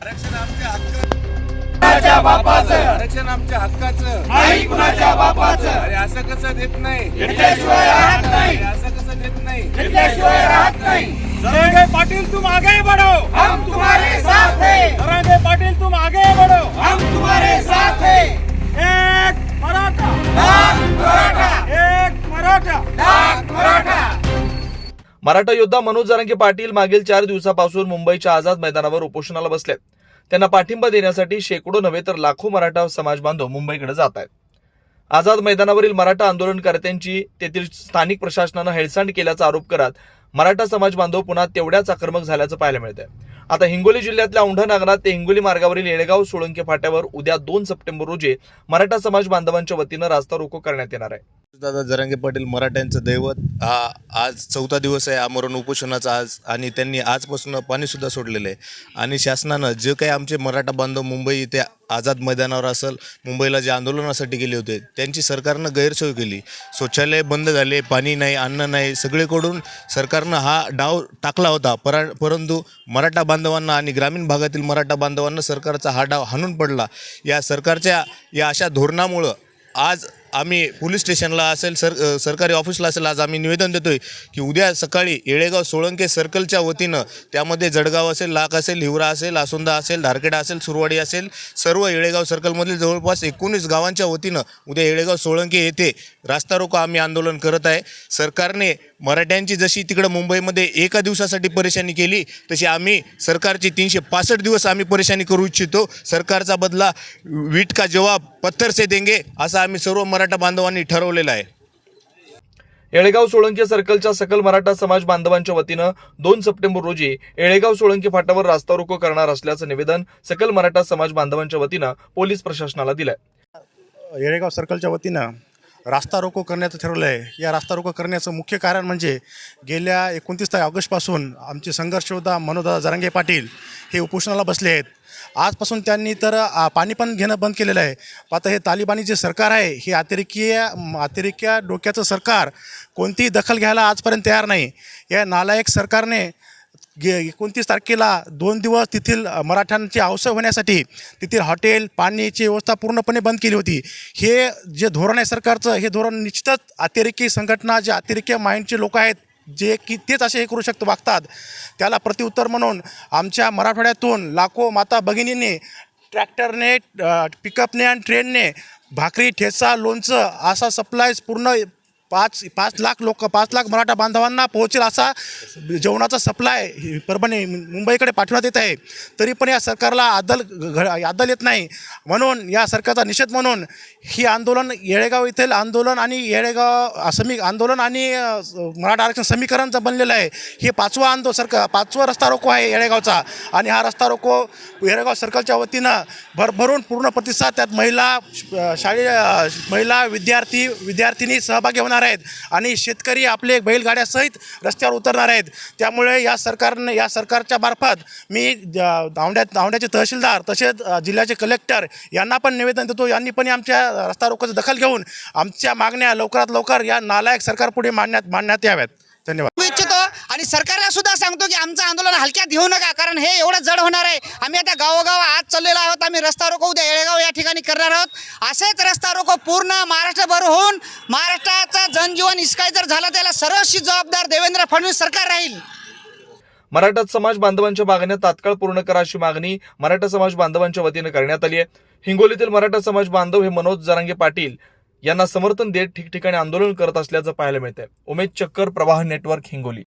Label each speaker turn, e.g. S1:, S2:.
S1: आरक्षण आमच्या हक्क
S2: कुणाच्या बापाचं?
S1: आरक्षण आमच्या हक्काचं.
S2: नाही कुणाच्या बापाचं?
S1: अरे असं कसं देत नाही.
S2: घेतल्याशिवाय राहत नाही.
S1: असं कसं देत नाही.
S2: घेतल्याशिवाय राहत नाही.
S3: मराठा
S4: योद्धा मनोज जरांगे पाटील मागील चार दिवसापासून मुंबईच्या आझाद मैदानावर उपोषणाला बसले त्यांना पाठिंबा देण्यासाठी शेकडो नव्हे तर लाखो मराठा समाज बांधव मुंबईकडे जात आहेत. आझाद मैदानावरील मराठा आंदोलनकर्त्यांची तेथील स्थानिक प्रशासनानं हेळसांड केल्याचा आरोप करत मराठा समाज बांधव पुन्हा तेवढ्याच आक्रमक झाल्याचं पाहायला मिळतंय. आता हिंगोली जिल्ह्यातल्या औंढा नागनाथ ते हिंगोली मार्गावरील येळेगाव सोळंके फाट्यावर उद्या दोन सप्टेंबर रोजी मराठा समाज बांधवांच्या वतीनं रास्ता रोको करण्यात येणार आहे.
S5: दादा जरांगे पाटील मराठ्यांचं दैवत हा आज चौथा दिवस आहे आमरण उपोषणाचा आज आणि त्यांनी आजपासून पाणीसुद्धा सोडलेलं आहे. आणि शासनानं जे काही आमचे मराठा बांधव मुंबई इथे आझाद मैदानावर असेल मुंबईला जे आंदोलनासाठी गेले होते त्यांची सरकारनं गैरसोय केली. शौचालय बंद झाले पाणी नाही अन्न नाही सगळीकडून सरकारनं हा डाव टाकला होता. परा परंतु मराठा बांधवांना आणि ग्रामीण भागातील मराठा बांधवांना सरकारचा हा डाव हाणून पडला. या सरकारच्या या अशा धोरणामुळं आज आम्ही पोलीस स्टेशनला असेल सर सरकारी ऑफिसला असेल आज आम्ही निवेदन देतोय की उद्या सकाळी येळेगाव सोळंके सर्कलच्या वतीनं त्यामध्ये जळगाव असेल लाख असेल हिवरा असेल आसोंदा असेल धारखेडा असेल सुरवाडी असेल सर्व येळेगाव सर्कलमधील जवळपास एकोणीस गावांच्या वतीनं उद्या येळेगाव सोळंके येथे रास्ता रोको आम्ही आंदोलन करत आहे. सरकारने मराठ्यांची जशी तिकडं मुंबईमध्ये एका दिवसासाठी परेशानी केली तशी आम्ही सरकारची तीनशे पासष्ट दिवस आम्ही परेशानी करू इच्छितो. सरकारचा बदला वीट का जवाब पत्थर से देंगे असं आम्ही सर्व मराठा बांधवांनी ठरवलेलं आहे.
S4: येळेगाव सोळंके सर्कलच्या सकल मराठा समाज बांधवांच्या वतीनं दोन सप्टेंबर रोजी येळेगाव सोळंके फाट्यावर रास्ता रोको करणार असल्याचं निवेदन सकल मराठा समाज बांधवांच्या वतीनं पोलीस प्रशासनाला दिलंय.
S6: येळेगाव सर्कलच्या वतीनं रास्ता रोको करण्याचं ठरवलं आहे. या रास्ता रोको करण्याचं मुख्य कारण म्हणजे गेल्या एकोणतीस ऑगस्टपासून आमचे संघर्ष योद्धा मनोदा जरांगे पाटील हे उपोषणाला बसले आहेत. आजपासून त्यांनी तर आ, पाणी पण घेणं बंद केलेलं आहे. आता हे तालिबानी जे सरकार आहे हे अतिरेकीय अतिरेक्या डोक्याचं सरकार कोणतीही दखल घ्यायला आजपर्यंत तयार नाही. या नालायक सरकारने गे एकोणतीस तारखेला दोन दिवस तेथील मराठ्यांची अवसर होण्यासाठी तेथील हॉटेल पाण्याची व्यवस्था पूर्णपणे बंद केली होती. हे जे धोरण आहे सरकारचं हे धोरण निश्चितच अतिरेकी संघटना जे अतिरेकी माइंडचे लोक आहेत जे की तेच असे हे करू शकतो वागतात. त्याला प्रत्युत्तर म्हणून आमच्या मराठवाड्यातून लाखो माता भगिनींनी ट्रॅक्टरने पिकअपने आणि ट्रेनने भाकरी ठेचा लोणचं असा सप्लायज पूर्ण पाच पाच लाख लोक पाच लाख मराठा बांधवांना पोहोचेल असा जेवणाचा सप्लाय परभणी मुंबईकडे पाठवण्यात येत आहे. तरी पण या सरकारला आदल घ आदल येत नाही. म्हणून या सरकारचा निषेध म्हणून ही आंदोलन येळेगाव येथील आंदोलन आणि येळेगाव समी आंदोलन आणि मराठा आरक्षण समीकरणचं बनलेलं आहे. हे पाचवं आंदोलन सरकार पाचवा रस्ता रोको आहे येळेगावचा. आणि हा रस्ता रोको येळेगाव सर्कलच्या वतीनं भरभरून पूर्ण प्रतिसाद त्यात महिला शाळे महिला विद्यार्थी विद्यार्थिनी सहभागी होणार आहेत. आणि शेतकरी आपले बैलगाड्यासहित रस्त्यावर उतरणार आहेत. त्यामुळे या सरकारने या सरकारच्या मार्फत मी धावण्यात धावण्याचे तहसीलदार तसेच जिल्ह्याचे कलेक्टर यांना पण निवेदन देतो. यांनी पण आमच्या रस्ता रोकोची दखल घेऊन आमच्या मागण्या लवकरात लवकर या नालायक सरकारपुढे मांडण्यात मांडण्यात याव्यात.
S7: सरकारला सुद्धा सांगतो की आमचं आंदोलन हलक्यात घेऊ नका कारण हे एवढं जड होणार आहे. आम्ही आता गावोगाव आज चाललेलो आहोत आम्ही रस्ता रोको उद्या येळेगाव या ठिकाणी करणार आहोत. असेच रस्ता रोको पूर्ण महाराष्ट्रभर होऊन महाराष्ट्राचा जनजीवन इस्काय जर झालं त्याला सर्वशी जबाबदार देवेंद्र फडणवीस सरकार राहील.
S4: मराठा समाज बांधवांच्या मागण्या तात्काळ पूर्ण करा अशी मागणी मराठा समाज बांधवांच्या वतीनं करण्यात आली आहे. हिंगोलीतील मराठा समाज बांधव हे मनोज जरांगे पाटील यांना समर्थन देत ठिकठिकाणी आंदोलन करत असल्याचं पाहायला मिळतंय. उमेद चक्कर प्रवाह नेटवर्क हिंगोली.